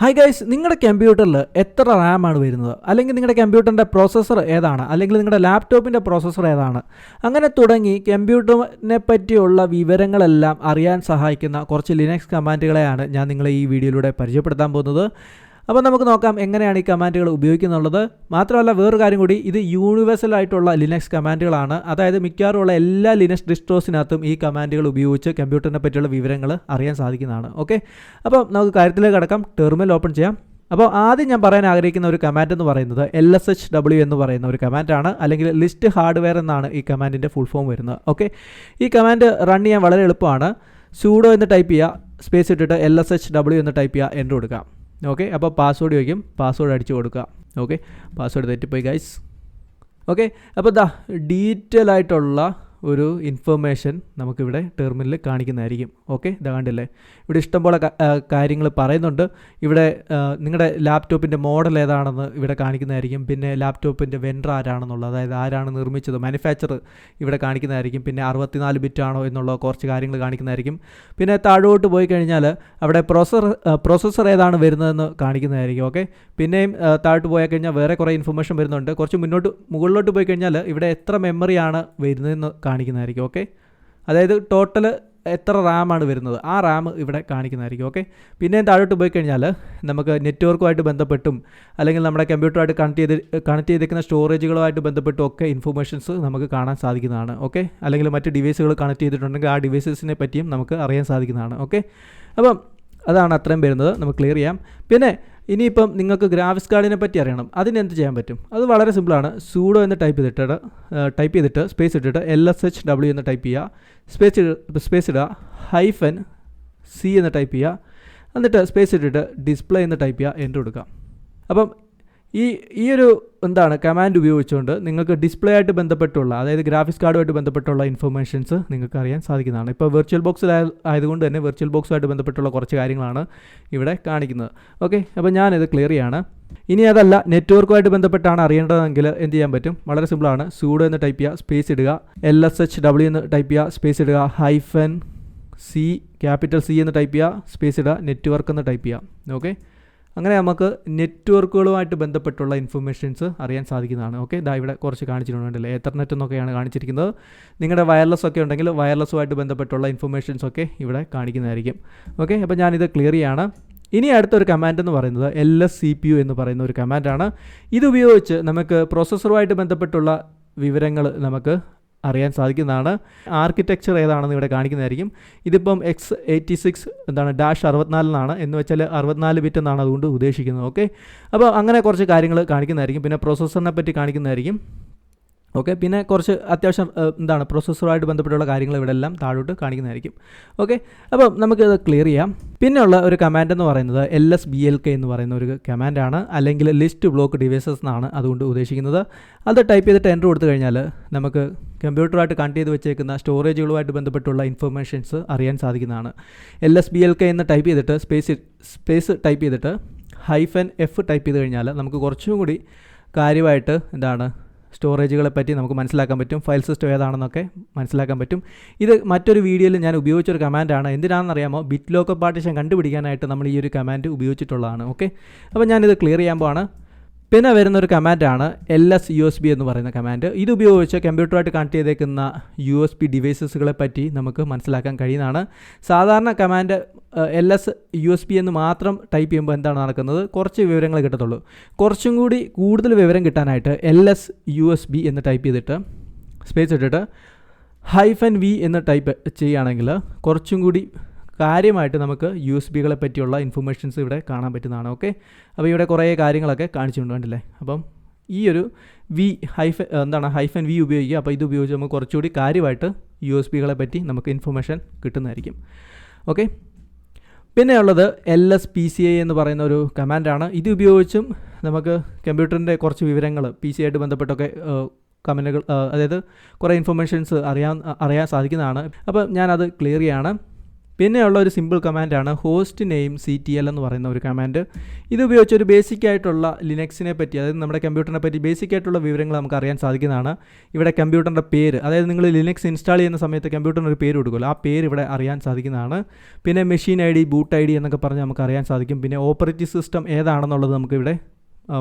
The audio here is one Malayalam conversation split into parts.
ഹായ് ഗൈസ് നിങ്ങളുടെ കമ്പ്യൂട്ടറിൽ എത്ര റാമാണ് വരുന്നത്? അല്ലെങ്കിൽ നിങ്ങളുടെ കമ്പ്യൂട്ടറിന്റെ പ്രോസസ്സർ ഏതാണ്? അല്ലെങ്കിൽ നിങ്ങളുടെ ലാപ്ടോപ്പിന്റെ പ്രോസസ്സർ ഏതാണ്? അങ്ങനെ തുടങ്ങി കമ്പ്യൂട്ടറിനെ പറ്റിയുള്ള വിവരങ്ങളെല്ലാം അറിയാൻ സഹായിക്കുന്ന കുറച്ച് ലിനക്സ് കമാൻഡുകളെയാണ് ഞാൻ നിങ്ങളെ ഈ വീഡിയോയിലൂടെ പരിചയപ്പെടുത്താൻ പോകുന്നത്. അപ്പോൾ നമുക്ക് നോക്കാം എങ്ങനെയാണ് ഈ കമാൻഡുകൾ ഉപയോഗിക്കുന്നുള്ളത്. മാത്രമല്ല വേറൊരു കാര്യം കൂടി ഇത് യൂണിവേഴ്സൽ ആയിട്ടുള്ള ലിനക്സ് കമാൻഡുകളാണ്. അതായത് മിക്കവാറുമുള്ള എല്ലാ ലിനക്സ് ഡിസ്ട്രോസിനകത്തും ഈ കമാൻഡുകൾ ഉപയോഗിച്ച് കമ്പ്യൂട്ടറിനെ പറ്റിയുള്ള വിവരങ്ങൾ അറിയാൻ സാധിക്കുന്നതാണ്. ഓക്കെ? അപ്പോൾ നമുക്ക് കാര്യത്തിലേക്ക് കടക്കാം. ടെർമിനൽ ഓപ്പൺ ചെയ്യാം. അപ്പോൾ ആദ്യം ഞാൻ പറയാൻ ആഗ്രഹിക്കുന്ന ഒരു കമാൻഡ് എന്ന് പറയുന്നത് എൽ എസ് എച്ച് ഡബ്ല്യു എന്ന് പറയുന്ന ഒരു കമാൻഡാണ്. അല്ലെങ്കിൽ ലിസ്റ്റ് ഹാർഡ്വെയർ എന്നാണ് ഈ കമാൻഡിന്റെ ഫുൾ ഫോം വരുന്നത്. ഓക്കെ? ഈ കമാൻഡ് റൺ ചെയ്യാൻ വളരെ എളുപ്പമാണ്. സൂഡോ എന്ന് ടൈപ്പ് ചെയ്യുക സ്പേസ് ഇട്ടിട്ട് എൽ എസ് എച്ച് ഡബ്ല്യു എന്ന് ടൈപ്പ് ചെയ്യുക എന്റർ കൊടുക്കാം ഓക്കെ അപ്പോൾ പാസ്വേഡ് ചോദിക്കും. പാസ്വേഡ് അടിച്ചു കൊടുക്കുക. ഓക്കെ പാസ്വേഡ് തെറ്റിപ്പോയി ഗൈസ് ഓക്കെ അപ്പോൾ ദാ ഡീറ്റെയിൽ ആയിട്ടുള്ള ഒരു ഇൻഫർമേഷൻ നമുക്കിവിടെ ടെർമിനൽ കാണിക്കുന്നതായിരിക്കും. ഓക്കെ ഇതാ കണ്ടില്ലേ? ഇവിടെ ഇഷ്ടംപോലെ കാര്യങ്ങൾ പറയുന്നുണ്ട്. ഇവിടെ നിങ്ങളുടെ ലാപ്ടോപ്പിന്റെ മോഡൽ ഏതാണെന്ന് ഇവിടെ കാണിക്കുന്നതായിരിക്കും. പിന്നെ ലാപ്ടോപ്പിന്റെ വെൻഡർ ആരാണെന്നുള്ളത്. അതായത് ആരാണ് നിർമ്മിച്ചത്? മാനുഫാക്ചർ ഇവിടെ കാണിക്കുന്നതായിരിക്കും. പിന്നെ അറുപത്തിനാല് ആണോ എന്നുള്ള കുറച്ച് കാര്യങ്ങൾ കാണിക്കുന്നതായിരിക്കും. പിന്നെ താഴോട്ട് പോയി കഴിഞ്ഞാൽ അവിടെ പ്രോസർ പ്രോസസ്സർ ഏതാണ് വരുന്നതെന്ന് കാണിക്കുന്നതായിരിക്കും. ഓക്കെ പിന്നെയും താഴോട്ട് പോയി കഴിഞ്ഞാൽ വേറെ കുറേ ഇൻഫർമേഷൻ വരുന്നുണ്ട്. കുറച്ച് മുന്നോട്ട് മുകളിലോട്ട് പോയി കഴിഞ്ഞാൽ ഇവിടെ എത്ര മെമ്മറിയാണ് വരുന്നതെന്ന് കാണിക്കുന്നതായിരിക്കും ഓക്കെ അതായത് ടോട്ടൽ എത്ര റാമാണ് വരുന്നത്? ആ റാം ഇവിടെ കാണിക്കുന്നതായിരിക്കും ഓക്കെ പിന്നെ താഴോട്ട് പോയി കഴിഞ്ഞാൽ നമുക്ക് നെറ്റ്വർക്കുമായിട്ട് ബന്ധപ്പെട്ടും അല്ലെങ്കിൽ നമ്മുടെ കമ്പ്യൂട്ടറുമായിട്ട് കണക്ട് ചെയ്ത് കണക്ട് ചെയ്തിരിക്കുന്ന സ്റ്റോറേജുകളുമായിട്ട് ബന്ധപ്പെട്ടും ഒക്കെ ഇൻഫർമേഷൻസ് നമുക്ക് കാണാൻ സാധിക്കുന്നതാണ് ഓക്കെ അല്ലെങ്കിൽ മറ്റ് ഡിവൈസുകൾ കണക്ട് ചെയ്തിട്ടുണ്ടെങ്കിൽ ആ ഡിവൈസസിനെ പറ്റിയും നമുക്ക് അറിയാൻ സാധിക്കുന്നതാണ് ഓക്കെ അപ്പം അതാണ് അത്രയും വരുന്നത്. നമുക്ക് ക്ലിയർ ചെയ്യാം. പിന്നെ ഇനിയിപ്പം നിങ്ങൾക്ക് ഗ്രാഫിക്സ് കാർഡിനെ പറ്റി അറിയണം. അതിന് എന്ത് ചെയ്യാൻ പറ്റും? അത് വളരെ സിമ്പിളാണ് സൂഡോ എന്ന് ടൈപ്പ് ചെയ്തിട്ട് ടൈപ്പ് ചെയ്തിട്ട് സ്പേസ് ഇട്ടിട്ട് എൽ എസ് എച്ച് ഡബ്ല്യു എന്ന് ടൈപ്പ് ചെയ്യുക. സ്പേസ് സ്പേസ് ഇടുക. ഹൈഫൻ സി എന്ന് ടൈപ്പ് ചെയ്യുക. എന്നിട്ട് സ്പേസ് ഇട്ടിട്ട് ഡിസ്പ്ലേ എന്ന് ടൈപ്പ് ചെയ്യുക. എന്റർ കൊടുക്കുക. അപ്പം ഈ ഈ ഒരു എന്താണ് കമാൻഡ് ഉപയോഗിച്ചുകൊണ്ട് നിങ്ങൾക്ക് ഡിസ്പ്ലേ ആയിട്ട് ബന്ധപ്പെട്ടുള്ള അതായത് ഗ്രാഫിക്സ് കാർഡുമായിട്ട് ബന്ധപ്പെട്ടുള്ള ഇൻഫർമേഷൻസ് നിങ്ങൾക്ക് അറിയാൻ സാധിക്കുന്നതാണ് ഇപ്പോൾ വെർച്വൽ ബോക്സിൽ ആയതുകൊണ്ട് തന്നെ വെർച്വൽ ബോക്സുമായിട്ട് ബന്ധപ്പെട്ടുള്ള കുറച്ച് കാര്യങ്ങളാണ് ഇവിടെ കാണിക്കുന്നത്. ഓക്കെ അപ്പോൾ ഞാനിത് ക്ലിയർ ചെയ്യാണ്. ഇനി അതല്ല നെറ്റ്വർക്കുമായിട്ട് ബന്ധപ്പെട്ടാണ് അറിയേണ്ടതെങ്കിൽ എന്ത് ചെയ്യാൻ പറ്റും? വളരെ സിമ്പിളാണ് സൂഡോ എന്ന് ടൈപ്പ് ചെയ്യുക സ്പേസ് ഇടുക. എൽ എസ് എച്ച് ഡബ്ല്യു എന്ന് ടൈപ്പ് ചെയ്യുക സ്പേസ് ഇടുക. ഹൈഫൻ സി ക്യാപിറ്റൽ സി എന്ന് ടൈപ്പ് ചെയ്യുക സ്പേസ് ഇടുക. നെറ്റ്വർക്ക് എന്ന് ടൈപ്പ് ചെയ്യുക. ഓക്കെ അങ്ങനെ നമുക്ക് നെറ്റ്വർക്കുകളുമായിട്ട് ബന്ധപ്പെട്ടുള്ള ഇൻഫർമേഷൻസ് അറിയാൻ സാധിക്കുന്നതാണ്. ഓക്കെ ഇതാ ഇവിടെ കുറച്ച് കാണിച്ചിട്ടുണ്ടല്ലേ എത്തർനെറ്റ് എന്നൊക്കെയാണ് കാണിച്ചിരിക്കുന്നത്. നിങ്ങളുടെ വയർലെസ് ഒക്കെ ഉണ്ടെങ്കിൽ വയർലെസ്സുമായിട്ട് ബന്ധപ്പെട്ടുള്ള ഇൻഫർമേഷൻസ് ഒക്കെ ഇവിടെ കാണിക്കുന്നതായിരിക്കും. ഓക്കെ അപ്പോൾ ഞാനിത് ക്ലിയർ ചെയ്യാണ്. ഇനി അടുത്തൊരു കമാൻഡ് എന്ന് പറയുന്നത് L S C P U എന്ന് പറയുന്ന ഒരു കമാൻഡാണ് ഇതുപയോഗിച്ച് നമുക്ക് പ്രോസസ്സറുമായിട്ട് ബന്ധപ്പെട്ടുള്ള വിവരങ്ങൾ നമുക്ക് അറിയാൻ സാധിക്കുന്നതാണ്. ആർക്കിടെക്ചർ ഏതാണെന്ന് ഇവിടെ കാണിക്കുന്നതായിരിക്കും. ഇതിപ്പം എക്സ് എയ്റ്റി സിക്സ് എന്താണ് ഡാഷ് അറുപത്തിനാലിനാണ്. എന്ന് വെച്ചാൽ അറുപത്തിനാല് ബിറ്റ് എന്നാണ് അതുകൊണ്ട് ഉദ്ദേശിക്കുന്നത്. ഓക്കെ അപ്പോൾ അങ്ങനെ കുറച്ച് കാര്യങ്ങൾ കാണിക്കുന്നതായിരിക്കും. പിന്നെ പ്രോസസ്സറിനെ പറ്റി കാണിക്കുന്നതായിരിക്കും. ഓക്കെ പിന്നെ കുറച്ച് അത്യാവശ്യം എന്താണ് പ്രോസസ്സറുമായിട്ട് ബന്ധപ്പെട്ടുള്ള കാര്യങ്ങൾ ഇവിടെ എല്ലാം താഴോട്ട് കാണിക്കുന്നതായിരിക്കും. ഓക്കെ അപ്പോൾ നമുക്കിത് ക്ലിയർ ചെയ്യാം. പിന്നെയുള്ള ഒരു കമാൻഡ് എന്ന് പറയുന്നത് L S B L K എന്ന് പറയുന്ന ഒരു കമാൻഡാണ് അല്ലെങ്കിൽ ലിസ്റ്റ് ബ്ലോക്ക് ഡിവൈസസ് എന്നാണ് അതുകൊണ്ട് ഉദ്ദേശിക്കുന്നത്. അത് ടൈപ്പ് ചെയ്തിട്ട് എന്റർ കൊടുത്തു കഴിഞ്ഞാൽ നമുക്ക് കമ്പ്യൂട്ടറുമായിട്ട് കണക്ട് ചെയ്ത് വെച്ചേക്കുന്ന സ്റ്റോറേജുകളുമായിട്ട് ബന്ധപ്പെട്ടുള്ള ഇൻഫർമേഷൻസ് അറിയാൻ സാധിക്കുന്നതാണ്. L S B L K എന്ന് ടൈപ്പ് ചെയ്തിട്ട് സ്പേസ് സ്പേസ് ടൈപ്പ് ചെയ്തിട്ട് ഹൈഫൻ എഫ് ടൈപ്പ് ചെയ്ത് കഴിഞ്ഞാൽ നമുക്ക് കുറച്ചും കൂടി കാര്യമായിട്ട് എന്താണ് സ്റ്റോറേജുകളെ പറ്റി നമുക്ക് മനസ്സിലാക്കാൻ പറ്റും. ഫയൽ സിസ്റ്റം ഏതാണെന്നൊക്കെ മനസ്സിലാക്കാൻ പറ്റും. ഇത് മറ്റൊരു വീഡിയോയിൽ ഞാൻ ഉപയോഗിച്ചൊരു കമാൻഡാണ്. എന്തിനാണെന്ന് അറിയാമോ ബിറ്റ് ലോക്കർ പാർട്ടീഷൻ കണ്ടുപിടിക്കാനായിട്ട് നമ്മൾ ഈ ഒരു കമാൻഡ് ഉപയോഗിച്ചിട്ടുള്ളതാണ്. ഓക്കെ? അപ്പോൾ ഞാനിത് ക്ലിയർ ചെയ്യുമ്പോഴാണ് പിന്നെ വരുന്ന ഒരു കമാൻഡാണ് L S U S B എന്ന് പറയുന്ന കമാൻഡ്. ഇത് ഉപയോഗിച്ച് കമ്പ്യൂട്ടറുമായിട്ട് കണക്ട് ചെയ്തേക്കുന്ന യു എസ് ബി ഡിവൈസസുകളെ പറ്റി നമുക്ക് മനസ്സിലാക്കാൻ കഴിയുന്നതാണ്. സാധാരണ command L S U S B എന്ന് മാത്രം ടൈപ്പ് ചെയ്യുമ്പോൾ എന്താണ് നടക്കുന്നത്? കുറച്ച് വിവരങ്ങൾ കിട്ടത്തുള്ളൂ. കുറച്ചും കൂടി കൂടുതൽ വിവരം കിട്ടാനായിട്ട് L S U S B എന്ന് ടൈപ്പ് ചെയ്തിട്ട് സ്പേസ് ഇട്ടിട്ട് ഹൈഫൻ വി എന്ന് ടൈപ്പ് ചെയ്യുകയാണെങ്കിൽ കുറച്ചും കൂടി കാര്യമായിട്ട് നമുക്ക് യു എസ് ബികളെ പറ്റിയുള്ള ഇൻഫർമേഷൻസ് ഇവിടെ കാണാൻ പറ്റുന്നതാണ് ഓക്കെ അപ്പോൾ ഇവിടെ കുറേ കാര്യങ്ങളൊക്കെ കാണിച്ചിട്ടുണ്ട് കണ്ടില്ലേ? അപ്പം ഈ ഒരു വി ഹൈഫൻ എന്താണ് ഹൈഫൻ വി ഉപയോഗിക്കുക. അപ്പോൾ ഇത് ഉപയോഗിച്ച് നമുക്ക് കുറച്ചുകൂടി കാര്യമായിട്ട് യു എസ് ബികളെ പറ്റി നമുക്ക് ഇൻഫർമേഷൻ കിട്ടുന്നതായിരിക്കും ഓക്കെ പിന്നെ ഉള്ളത് L S P C I എന്ന് പറയുന്ന ഒരു കമാൻഡാണ് ഇത് ഉപയോഗിച്ചും നമുക്ക് കമ്പ്യൂട്ടറിന്റെ കുറച്ച് വിവരങ്ങൾ പി സി ആയിട്ട് ബന്ധപ്പെട്ടൊക്കെ കമന്റുകൾ അതായത് കുറേ ഇൻഫർമേഷൻസ് അറിയാൻ അറിയാൻ സാധിക്കുന്നതാണ്. അപ്പം ഞാനത് ക്ലിയർ ചെയ്യാണ്. പിന്നെയുള്ള ഒരു simple കമാൻഡാണ് host name C T L എന്ന് പറയുന്ന ഒരു കമാൻഡ് ഇത് ഉപയോഗിച്ച് ഒരു ബേസിക് ആയിട്ടുള്ള ലിനക്സിനെ പറ്റി അതായത് നമ്മുടെ കമ്പ്യൂട്ടറിനെ പറ്റി ബേസിക് ആയിട്ടുള്ള വിവരങ്ങൾ നമുക്ക് അറിയാൻ സാധിക്കുന്നതാണ്. ഇവിടെ കമ്പ്യൂട്ടറിന്റെ പേര് അതായത് നിങ്ങൾ ലിനക്സ് ഇൻസ്റ്റാൾ ചെയ്യുന്ന സമയത്ത് കമ്പ്യൂട്ടറിന് ഒരു പേര് കൊടുക്കുമല്ലോ ആ പേര് ഇവിടെ അറിയാൻ സാധിക്കുന്നതാണ്. പിന്നെ machine I D boot I D എന്നൊക്കെ പറഞ്ഞ് നമുക്ക് അറിയാൻ സാധിക്കും. പിന്നെ ഓപ്പറേറ്റിംഗ് സിസ്റ്റം ഏതാണെന്നുള്ളത് നമുക്കിവിടെ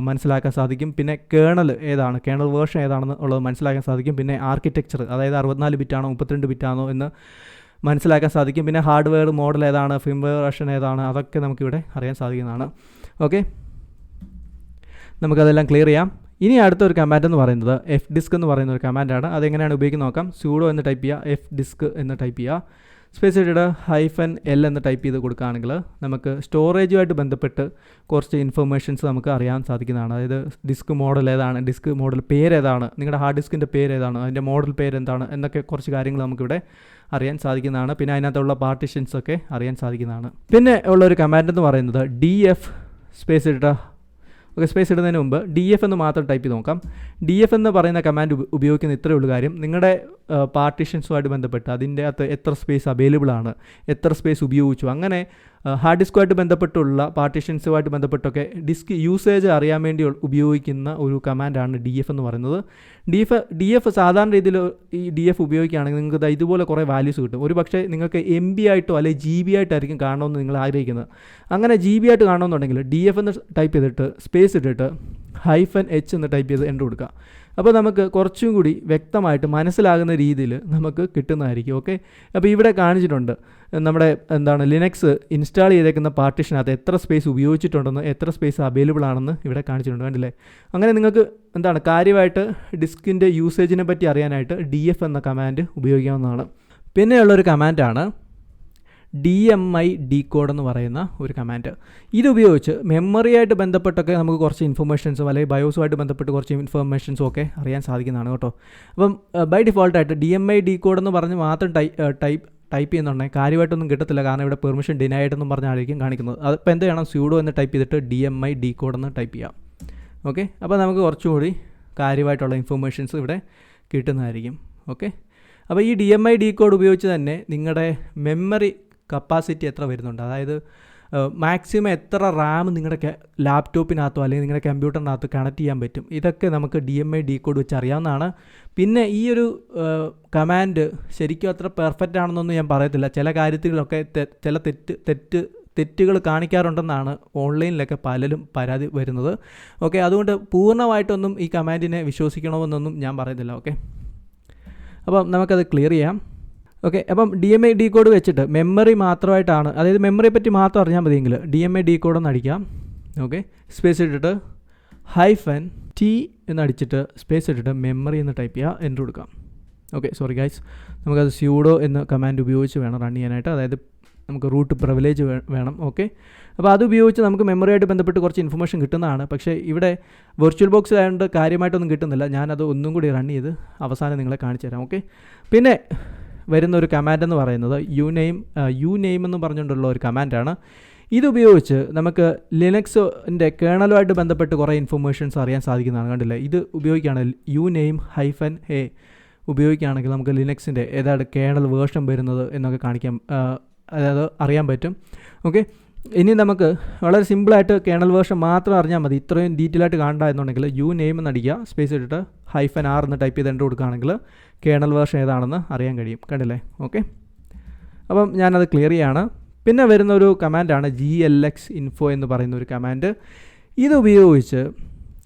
മനസ്സിലാക്കാൻ സാധിക്കും. പിന്നെ കേണൽ ഏതാണ് കേണൽ വേർഷൻ ഏതാണെന്ന് ഉള്ളത് മനസ്സിലാക്കാൻ സാധിക്കും. പിന്നെ ആർക്കിടെക്ചർ അതായത് അറുപത്തിനാല് ബിറ്റാണോ മുപ്പത്തിരണ്ട് ബിറ്റാണോ എന്ന് മനസ്സിലാക്കാൻ സാധിക്കും. പിന്നെ ഹാർഡ്വെയർ മോഡൽ ഏതാണ്? ഫിംവെയർ വെർഷൻ ഏതാണ്? അതൊക്കെ നമുക്കിവിടെ അറിയാൻ സാധിക്കുന്നതാണ്. ഓക്കെ? നമുക്കതെല്ലാം ക്ലിയർ ചെയ്യാം. ഇനി അടുത്തൊരു കമാൻഡ് എന്ന് പറയുന്നത് എഫ് ഡിസ്ക് എന്ന് പറയുന്ന ഒരു കമാൻഡാണ്. അതെങ്ങനെയാണ് ഉപയോഗിക്കുന്നത് നോക്കാം. സ്യൂഡോ എന്ന് ടൈപ്പ് ചെയ്യുക എഫ് ഡിസ്ക് എന്ന് ടൈപ്പ് ചെയ്യുക. സ്പേസ് ഇട്ടിട്ട് ഹൈഫൻ എൽ എന്ന് ടൈപ്പ് ചെയ്ത് കൊടുക്കുകയാണെങ്കിൽ നമുക്ക് സ്റ്റോറേജുമായിട്ട് ബന്ധപ്പെട്ട് കുറച്ച് ഇൻഫർമേഷൻസ് നമുക്ക് അറിയാൻ സാധിക്കുന്നതാണ്. അതായത് ഡിസ്ക് മോഡൽ ഏതാണ് ഡിസ്ക് മോഡൽ പേര് ഏതാണ് നിങ്ങളുടെ ഹാർഡ് ഡിസ്കിന്റെ പേര് ഏതാണ് അതിന്റെ മോഡൽ പേര് എന്താണ് എന്നൊക്കെ കുറച്ച് കാര്യങ്ങൾ നമുക്കിവിടെ അറിയാൻ സാധിക്കുന്നതാണ്. പിന്നെ അതിനകത്തുള്ള പാർട്ടിഷൻസ് ഒക്കെ അറിയാൻ സാധിക്കുന്നതാണ്. പിന്നെ ഉള്ള ഒരു കമാൻഡ് എന്ന് പറയുന്നത് ഡി എഫ് സ്പേസ് ഇട്ടിട്ട് ഓക്കെ സ്പേസ് ഇടുന്നതിന് മുമ്പ് ഡി എഫ് എന്ന് മാത്രം ടൈപ്പ് ചെയ്ത് നോക്കാം. ഡി എഫ് എന്ന് പറയുന്ന കമാൻഡ് ഉപ- ഉപയോഗിക്കുന്ന ഇത്രയേ ഉള്ളൂ കാര്യം. നിങ്ങളുടെ പാർട്ടീഷൻസുമായിട്ട് ബന്ധപ്പെട്ട് അതിന്റെ അകത്ത് എത്ര സ്പേസ് അവൈലബിൾ ആണ് എത്ര സ്പേസ് ഉപയോഗിച്ചു. അങ്ങനെ ഹാർഡ് ഡിസ്കുമായിട്ട് ബന്ധപ്പെട്ടുള്ള പാർട്ടീഷൻസുമായിട്ട് ബന്ധപ്പെട്ടൊക്കെ ഡിസ്ക് യൂസേജ് അറിയാൻ വേണ്ടി ഉപയോഗിക്കുന്ന ഒരു കമാൻഡാണ് ഡി എഫ് എന്ന് പറയുന്നത്. ഡി എഫ് ഡി എഫ് സാധാരണ രീതിയിൽ ഈ ഡി എഫ് ഉപയോഗിക്കുകയാണെങ്കിൽ നിങ്ങൾക്ക് ഇതുപോലെ കുറേ വാല്യൂസ് കിട്ടും. ഒരു പക്ഷേ നിങ്ങൾക്ക് എം ബി ആയിട്ടോ അല്ലെങ്കിൽ ജി ബി ആയിട്ടായിരിക്കും കാണണമെന്ന് നിങ്ങൾ ആഗ്രഹിക്കുന്നത്. അങ്ങനെ ജി ബി ആയിട്ട് കാണണമെന്നുണ്ടെങ്കിൽ ഡി എഫ് എന്ന് ടൈപ്പ് ചെയ്തിട്ട് സ്പേസ് ഇട്ടിട്ട് ഹൈഫൻ എച്ച് എന്ന് ടൈപ്പ് ചെയ്ത് എന്റർ കൊടുക്കുക. അപ്പോൾ നമുക്ക് കുറച്ചും കൂടി വ്യക്തമായിട്ട് മനസ്സിലാകുന്ന രീതിയിൽ നമുക്ക് കിട്ടുന്നതായിരിക്കും. ഓക്കെ അപ്പോൾ ഇവിടെ കാണിച്ചിട്ടുണ്ട്. നമ്മുടെ എന്താണ് ലിനക്സ് ഇൻസ്റ്റാൾ ചെയ്തേക്കുന്ന പാർട്ടീഷനകത്ത് എത്ര സ്പേസ് ഉപയോഗിച്ചിട്ടുണ്ടെന്ന് എത്ര സ്പേസ് അവൈലബിൾ ആണെന്ന് ഇവിടെ കാണിച്ചിട്ടുണ്ട് കണ്ടില്ലേ? അങ്ങനെ നിങ്ങൾക്ക് എന്താണ് കാര്യമായിട്ട് ഡിസ്കിന്റെ യൂസേജിനെ പറ്റി അറിയാനായിട്ട് ഡി എഫ് എന്ന കമാൻഡ് ഉപയോഗിക്കാവുന്നതാണ്. പിന്നെയുള്ളൊരു കമാൻഡാണ് D M I D code എന്ന് പറയുന്ന ഒരു കമാൻഡ് ഇതുപയോഗിച്ച് മെമ്മറിയായിട്ട് ബന്ധപ്പെട്ടൊക്കെ നമുക്ക് കുറച്ച് ഇൻഫർമേഷൻസും അല്ലെങ്കിൽ ബയോസുമായിട്ട് ബന്ധപ്പെട്ട് കുറച്ച് ഇൻഫർമേഷൻസും ഒക്കെ അറിയാൻ സാധിക്കുന്നതാണ് കേട്ടോ. അപ്പം by ഡിഫോൾട്ടായിട്ട് D M I D code എന്ന് പറഞ്ഞ് മാത്രം ടൈപ്പ് ടൈപ്പ് ചെയ്യുന്നുണ്ടെങ്കിൽ കാര്യമായിട്ടൊന്നും കിട്ടത്തില്ല. കാരണം ഇവിടെ പെർമിഷൻ ഡിനൈഡ് എന്നും പറഞ്ഞായിരിക്കും കാണിക്കുന്നത്. അതിപ്പോൾ എന്ത് സ്യൂഡോ എന്ന് ടൈപ്പ് ചെയ്തിട്ട് D M I D code എന്ന് ടൈപ്പ് ചെയ്യാം. ഓക്കെ അപ്പോൾ നമുക്ക് കുറച്ചുകൂടി കാര്യമായിട്ടുള്ള ഇൻഫർമേഷൻസ് ഇവിടെ കിട്ടുന്നതായിരിക്കും. ഓക്കെ അപ്പോൾ ഈ D M I D code ഉപയോഗിച്ച് തന്നെ നിങ്ങളുടെ മെമ്മറി കപ്പാസിറ്റി എത്ര വരുന്നുണ്ട്? അതായത് മാക്സിമം എത്ര റാം നിങ്ങളുടെ ലാപ്ടോപ്പിനകത്തോ അല്ലെങ്കിൽ നിങ്ങളുടെ കമ്പ്യൂട്ടറിനകത്തോ കണക്ട് ചെയ്യാൻ പറ്റും? ഇതൊക്കെ നമുക്ക് D M I D code വെച്ച് അറിയാവുന്നതാണ്. പിന്നെ ഈ ഒരു കമാൻഡ് ശരിക്കും അത്ര പെർഫെക്റ്റ് ആണെന്നൊന്നും ഞാൻ പറയത്തില്ല. ചില കാര്യത്തിലൊക്കെ ചില തെറ്റ് തെറ്റ് തെറ്റുകൾ കാണിക്കാറുണ്ടെന്നാണ് ഓൺലൈനിലൊക്കെ പലരും പരാതി വരുന്നത്. ഓക്കെ അതുകൊണ്ട് പൂർണമായിട്ടൊന്നും ഈ കമാൻഡിനെ വിശ്വസിക്കണമെന്നൊന്നും ഞാൻ പറയുന്നില്ല ഓക്കെ. അപ്പം നമുക്കത് ക്ലിയർ ചെയ്യാം. ഓക്കെ അപ്പം D M I D code വെച്ചിട്ട് മെമ്മറി മാത്രമായിട്ടാണ് അതായത് മെമ്മറിയെ പറ്റി മാത്രം അറിഞ്ഞാൽ മതിയെങ്കിൽ D M I D code ഒന്ന് അടിക്കാം. ഓക്കെ സ്പേസ് ഇട്ടിട്ട് ഹൈഫൻ ടി എന്നടിച്ചിട്ട് സ്പേസ് ഇട്ടിട്ട് മെമ്മറി എന്ന് ടൈപ്പ് ചെയ്യുക എന്റർ കൊടുക്കാം. ഓക്കെ സോറി ഗൈസ് നമുക്കത് സ്യൂഡോ എന്ന കമാൻഡ് ഉപയോഗിച്ച് വേണം റൺ ചെയ്യാനായിട്ട്. അതായത് നമുക്ക് റൂട്ട് പ്രിവിലേജ് വേണം. ഓക്കെ അപ്പോൾ അത് ഉപയോഗിച്ച് നമുക്ക് മെമ്മറിയായിട്ട് ബന്ധപ്പെട്ട് കുറച്ച് ഇൻഫർമേഷൻ കിട്ടുന്നതാണ്. പക്ഷേ ഇവിടെ വെർച്വൽ ബോക്സ് ആയതുകൊണ്ട് കാര്യമായിട്ടൊന്നും കിട്ടുന്നില്ല. ഞാനത് ഒന്നും കൂടി റൺ ചെയ്ത് അവസാനം നിങ്ങളെ കാണിച്ചു തരാം. ഓക്കെ പിന്നെ വരുന്ന ഒരു കമാൻഡ് എന്ന് പറയുന്നത് യു നെയിം യു നെയിം എന്ന് പറഞ്ഞുകൊണ്ടുള്ള ഒരു കമാൻഡാണ് ഇതുപയോഗിച്ച് നമുക്ക് ലിനക്സിന്റെ കേണലുമായിട്ട് ബന്ധപ്പെട്ട് കുറേ ഇൻഫർമേഷൻസ് അറിയാൻ സാധിക്കുന്നതാണ്. കണ്ടില്ലേ? ഇത് ഉപയോഗിക്കുകയാണെങ്കിൽ യു നെയിം ഹൈഫൻ എ ഉപയോഗിക്കുകയാണെങ്കിൽ നമുക്ക് ലിനക്സിന്റെ ഏതാണ് കേണൽ വേർഷൻ വരുന്നത് എന്നൊക്കെ കാണിക്കാൻ അതായത് അറിയാൻ പറ്റും. ഓക്കെ ഇനി നമുക്ക് വളരെ സിമ്പിളായിട്ട് കേണൽ വേർഷൻ മാത്രം അറിഞ്ഞാൽ മതി. ഇത്രയും ഡീറ്റെയിൽ ആയിട്ട് കാണണ്ട എന്നുണ്ടെങ്കിൽ യു നെയിം എന്ന് അടിക്കുക. സ്പേസ് ഇട്ടിട്ട് ഹൈഫൻ ആർ എന്ന് ടൈപ്പ് ചെയ്ത് എന്റർ കൊടുക്കുകയാണെങ്കിൽ കേണൽ വേർഷൻ ഏതാണെന്ന് അറിയാൻ കഴിയും. കണ്ടില്ലേ? ഓക്കെ അപ്പം ഞാനത് ക്ലിയർ ചെയ്യാണ്. പിന്നെ വരുന്ന ഒരു കമാൻഡാണ് ജി എൽ എക്സ് ഇൻഫോ എന്ന് പറയുന്ന ഒരു കമാൻഡ് ഇത് ഉപയോഗിച്ച്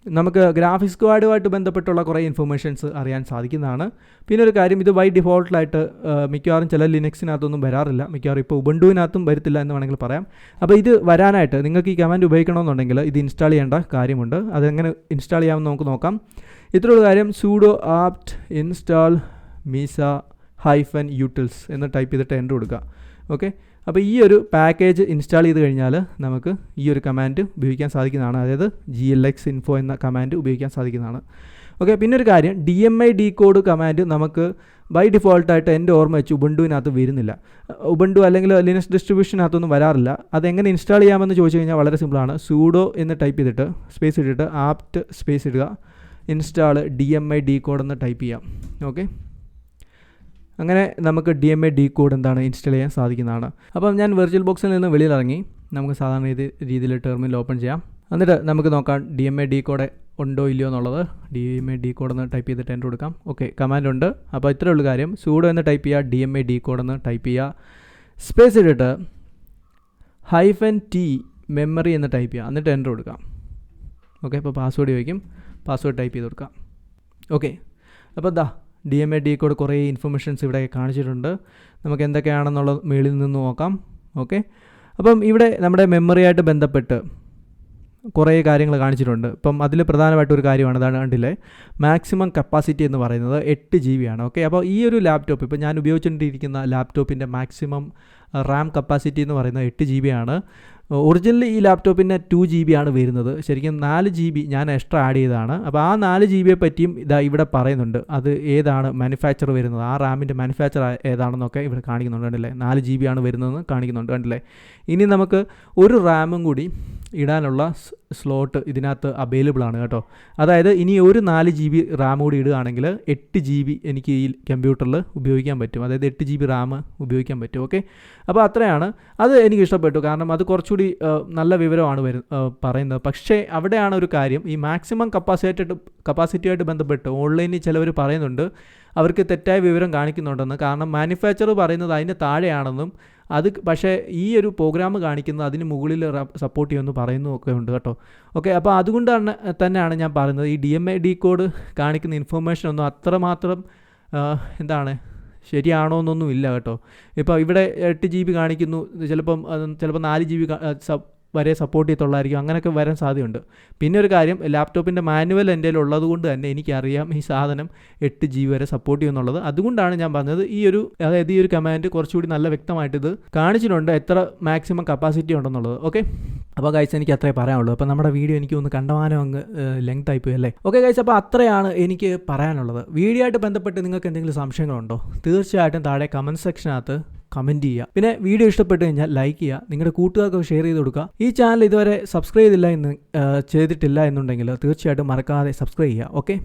നമുക്ക് ഗ്രാഫിക്സ് കാർഡുമായിട്ട് ബന്ധപ്പെട്ടുള്ള കുറേ ഇൻഫർമേഷൻസ് അറിയാൻ സാധിക്കുന്നതാണ്. പിന്നെ ഒരു കാര്യം ഇത് വൈ ഡിഫോൾട്ടായിട്ട് മിക്കവാറും ചില ലിനക്സിനകത്തൊന്നും വരാറില്ല. മിക്കവാറും ഇപ്പോൾ ഉബണ്ടുവിനകത്തും വരത്തില്ല എന്ന് വേണമെങ്കിൽ പറയാം. അപ്പോൾ ഇത് വരാനായിട്ട് നിങ്ങൾക്ക് ഈ കമാൻഡ് ഉപയോഗിക്കണമെന്നുണ്ടെങ്കിൽ ഇത് ഇൻസ്റ്റാൾ ചെയ്യേണ്ട കാര്യമുണ്ട്. അതെങ്ങനെ ഇൻസ്റ്റാൾ ചെയ്യാമെന്ന് നമുക്ക് നോക്കാം. ഇത്രയുള്ള കാര്യം sudo apt install mesa hyphen utils എന്ന് ടൈപ്പ് ചെയ്തിട്ട് എന്റർ കൊടുക്കുക. ഓക്കെ അപ്പോൾ ഈ ഒരു പാക്കേജ് ഇൻസ്റ്റാൾ ചെയ്ത് കഴിഞ്ഞാൽ നമുക്ക് ഈ ഒരു കമാൻഡ് ഉപയോഗിക്കാൻ സാധിക്കുന്നതാണ്. അതായത് ജി എൽ എക്സ് ഇൻഫോ എന്ന കമാൻഡ് ഉപയോഗിക്കാൻ സാധിക്കുന്നതാണ്. ഓക്കെ പിന്നെ ഒരു കാര്യം D M I D code command നമുക്ക് ബൈ ഡിഫോൾട്ടായിട്ട് എന്റെ ഓർമ്മ വെച്ച് ഉബണ്ടുവിനകത്ത് വരുന്നില്ല. ഉബുണ്ടു അല്ലെങ്കിൽ ലിനക്സ് ഡിസ്ട്രിബ്യൂഷനകത്തൊന്നും വരാറില്ല. അതെങ്ങനെ ഇൻസ്റ്റാൾ ചെയ്യാമെന്ന് ചോദിച്ചു കഴിഞ്ഞാൽ വളരെ സിമ്പിളാണ് സൂഡോ എന്ന് ടൈപ്പ് ചെയ്തിട്ട് സ്പേസ് ഇട്ടിട്ട് ആപ്റ്റ് സ്പേസ് ഇടുക. Install D M I D code എന്ന് ടൈപ്പ് ചെയ്യാം. ഓക്കെ അങ്ങനെ നമുക്ക് D M A D code എന്താണ് ഇൻസ്റ്റാൾ ചെയ്യാൻ സാധിക്കുന്നതാണ്. അപ്പം ഞാൻ വെർച്വൽ ബോക്സിൽ നിന്ന് വെളിയിലിറങ്ങി. നമുക്ക് സാധാരണ രീതി രീതിയിൽ ടെർമിനൽ ഓപ്പൺ ചെയ്യാം. എന്നിട്ട് നമുക്ക് നോക്കാം D M A D code ഉണ്ടോ ഇല്ലയോ എന്നുള്ളത്. D M A D code എന്ന് ടൈപ്പ് ചെയ്തിട്ട് എന്റർ കൊടുക്കാം. ഓക്കെ കമാൻഡ് ഉണ്ട്. അപ്പോൾ ഇത്രയേ ഉള്ളൂ കാര്യം. സൂഡോ എന്ന് ടൈപ്പ് ചെയ്യുക D M A D code എന്ന് ടൈപ്പ് ചെയ്യുക. സ്പേസ് ഇട്ടിട്ട് ഹൈഫൻ ടി മെമ്മറി എന്ന് ടൈപ്പ് ചെയ്യുക. എന്നിട്ട് എന്റർ കൊടുക്കാം. ഓക്കെ അപ്പോൾ പാസ്വേഡ് ചോദിക്കും. പാസ്വേഡ് ടൈപ്പ് ചെയ്ത് കൊടുക്കാം. ഓക്കെ അപ്പോൾ ദാ D M A D code കുറേ ഇൻഫർമേഷൻസ് ഇവിടെ കാണിച്ചിട്ടുണ്ട്. നമുക്ക് എന്തൊക്കെയാണെന്നുള്ളത് മേളിൽ നിന്ന് നോക്കാം. ഓക്കെ അപ്പം ഇവിടെ നമ്മുടെ മെമ്മറിയായിട്ട് ബന്ധപ്പെട്ട് കുറേ കാര്യങ്ങൾ കാണിച്ചിട്ടുണ്ട്. ഇപ്പം അതിൽ പ്രധാനമായിട്ടൊരു കാര്യമാണ് അതാണ് കണ്ടില്ലേ? മാക്സിമം കപ്പാസിറ്റി എന്ന് പറയുന്നത് എട്ട് ജി ബി ആണ്. ഓക്കെ അപ്പോൾ ഈ ഒരു ലാപ്ടോപ്പ് ഇപ്പോൾ ഞാൻ ഉപയോഗിച്ചുകൊണ്ടിരിക്കുന്ന ലാപ്ടോപ്പിന്റെ മാക്സിമം റാം കപ്പാസിറ്റി എന്ന് പറയുന്നത് എട്ട് ജി ബി ആണ്. ഒറിജിനലി ഈ ലാപ്ടോപ്പിന് ടു ജി ബി ആണ് വരുന്നത്. ശരിക്കും നാല് ജി ബി ഞാൻ എക്സ്ട്രാ ആഡ് ചെയ്തതാണ്. അപ്പോൾ ആ നാല് ജി ബിയെ പറ്റിയും ഇതാ ഇവിടെ പറയുന്നുണ്ട്. അത് ഏതാണ് മാനുഫാക്ചർ വരുന്നത്? ആ റാമിന്റെ മാനുഫാക്ചർ ഏതാണെന്നൊക്കെ ഇവിടെ കാണിക്കുന്നുണ്ട്. കണ്ടില്ലേ? നാല് ജി ബി ആണ് വരുന്നതെന്ന് കാണിക്കുന്നുണ്ട്. കണ്ടില്ലേ? ഇനി നമുക്ക് ഒരു റാമും കൂടി ഇടാനുള്ള സ്ലോട്ട് ഇതിനകത്ത് അവൈലബിൾ ആണ് കേട്ടോ. അതായത് ഇനി ഒരു നാല് ജി ബി റാം കൂടി ഇടുകയാണെങ്കിൽ എട്ട് ജി ബി എനിക്ക് ഈ കമ്പ്യൂട്ടറിൽ ഉപയോഗിക്കാൻ പറ്റും. അതായത് എട്ട് ജി ബി റാം ഉപയോഗിക്കാൻ പറ്റും. ഓക്കെ അപ്പോൾ അത്രയാണ്. അത് എനിക്ക് ഇഷ്ടപ്പെട്ടു. കാരണം അത് കുറച്ചുകൂടി നല്ല വിവരമാണ് വരു പറയുന്നത്. പക്ഷേ അവിടെയാണ് ഒരു കാര്യം. ഈ മാക്സിമം കപ്പാസിറ്റി കപ്പാസിറ്റിയായിട്ട് ബന്ധപ്പെട്ട് ഓൺലൈനിൽ ചിലവർ പറയുന്നുണ്ട്. അവർക്ക് തെറ്റായ വിവരം കാണിക്കുന്നുണ്ടെന്ന്. കാരണം മാനുഫാക്ചർ പറയുന്നത് അതിന്റെ താഴെയാണെന്നും അത് പക്ഷേ ഈ ഒരു പ്രോഗ്രാം കാണിക്കുന്നത് അതിന് മുകളിൽ സപ്പോർട്ട് ചെയ്യുമെന്ന് പറയുന്നു ഒക്കെ ഉണ്ട് കേട്ടോ. ഓക്കെ അപ്പോൾ അതുകൊണ്ടാണ് തന്നെയാണ് ഞാൻ പറയുന്നത്. ഈ D M A D code കാണിക്കുന്ന ഇൻഫർമേഷൻ ഒന്നും അത്രമാത്രം എന്താണ് ശരിയാണോ എന്നൊന്നും ഇല്ല കേട്ടോ. ഇപ്പോൾ ഇവിടെ എട്ട് ജി ബി കാണിക്കുന്നു. ചിലപ്പം ചിലപ്പോൾ നാല് ജി ബി വരെ സപ്പോർട്ട് ചെയ്യത്തുള്ളായിരിക്കും. അങ്ങനെയൊക്കെ വരാൻ സാധ്യതയുണ്ട്. പിന്നെ ഒരു കാര്യം ലാപ്ടോപ്പിന്റെ മാനുവൽ എന്റെ ഉള്ളത് കൊണ്ട് തന്നെ എനിക്കറിയാം ഈ സാധനം എട്ട് ജി വരെ സപ്പോർട്ട് ചെയ്യുന്നുള്ളത് അതുകൊണ്ടാണ് ഞാൻ പറഞ്ഞത് ഈ ഒരു അതായത് ഈ ഒരു കമാൻഡ് കുറച്ചുകൂടി നല്ല വ്യക്തമായിട്ട് ഇത് കാണിച്ചിട്ടുണ്ട് എത്ര മാക്സിമം കപ്പാസിറ്റി ഉണ്ടെന്നുള്ളത്. ഓക്കെ അപ്പോൾ ഗൈസ് എനിക്ക് അത്രേ പറയാനുള്ളൂ. അപ്പോൾ നമ്മുടെ വീഡിയോ എനിക്ക് ഒന്ന് കണ്ടമാനം അങ്ങ് ലെങ്ത് ആയിപ്പോയി അല്ലേ? ഓക്കെ ഗൈസ് അപ്പോൾ അത്രയാണ് എനിക്ക് പറയാനുള്ളത്. വീഡിയോ ആയിട്ട് ബന്ധപ്പെട്ട് നിങ്ങൾക്ക് എന്തെങ്കിലും സംശയങ്ങളുണ്ടോ? തീർച്ചയായിട്ടും താഴെ കമന്റ് സെക്ഷനകത്ത് കമന്റ് ചെയ്യുക. പിന്നെ വീഡിയോ ഇഷ്ടപ്പെട്ട് കഴിഞ്ഞാൽ ലൈക്ക് ചെയ്യുക. നിങ്ങളുടെ കൂട്ടുകാർക്ക് ഷെയർ ചെയ്ത് കൊടുക്കുക. ഈ ചാനൽ ഇതുവരെ സബ്സ്ക്രൈബ് ചെയ്തില്ല എന്ന് ചെയ്തിട്ടില്ല എന്നുണ്ടെങ്കിൽ തീർച്ചയായിട്ടും മറക്കാതെ സബ്സ്ക്രൈബ് ചെയ്യുക. ഓക്കെ